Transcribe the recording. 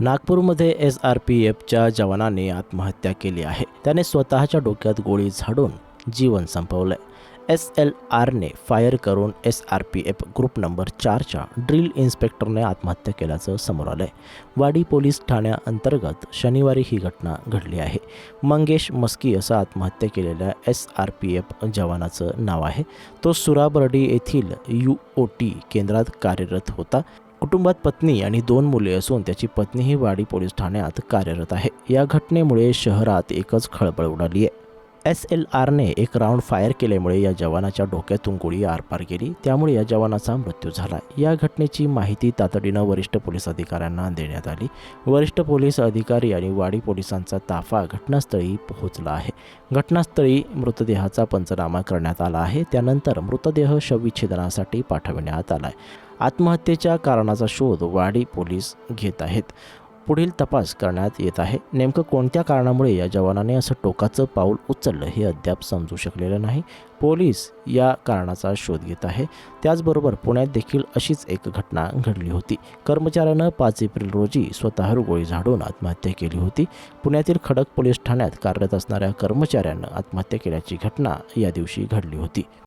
नागपूरमध्ये S R P एफच्या जवानाने आत्महत्या केली आहे. त्याने स्वतःच्या डोक्यात गोळी झाडून जीवन संपवलंय. एस एल आरने फायर करून S R P F group number चारच्या ड्रिल इन्स्पेक्टरने आत्महत्या केल्याचं समोर आलंय. वाडी पोलीस ठाण्याअंतर्गत शनिवारी ही घटना घडली आहे. मंगेश मस्की असं आत्महत्या केलेल्या एस आर पी एफ जवानाचं नाव आहे. तो सुराबर्डी येथील यू ओ टी केंद्रात कार्यरत होता. कुटुंबात पत्नी आणि दोन मुले असून त्याची पत्नी ही वाडी पोलीस ठाण्यात कार्यरत आहे. या घटनेमुळे शहरात एकच खळबळ उडाली आहे. एस एल आरने एक राऊंड फायर केल्यामुळे या जवानाच्या डोक्यातून गोळी आरपार गेली त्यामुळे या जवानाचा मृत्यू झाला. या घटनेची माहिती तातडीनं वरिष्ठ पोलीस अधिकाऱ्यांना देण्यात आली. वरिष्ठ पोलीस अधिकारी आणि वाडी पोलिसांचा ताफा घटनास्थळी पोहोचला आहे. घटनास्थळी मृतदेहाचा पंचनामा करण्यात आला आहे. त्यानंतर मृतदेह शवविच्छेदनासाठी पाठविण्यात आला आहे आत्महत्येच्या कारणाचा शोध वाडी पोलीस घेत आहेत. पुढील तपास करण्यात येत आहे. नेमकं कोणत्या कारणामुळे या जवानाने असं टोकाचं पाऊल उचललं हे अद्याप समजू शकलेलं नाही. पोलीस या कारणाचा शोध घेत आहे. त्याचबरोबर पुण्यात देखील अशीच एक घटना घडली होती. कर्मचाऱ्यानं पाच एप्रिल रोजी स्वतःवर गोळी झाडून आत्महत्या केली होती. पुण्यातील खडक पोलीस ठाण्यात कार्यरत असणाऱ्या कर्मचाऱ्यानं आत्महत्या केल्याची घटना या दिवशी घडली होती.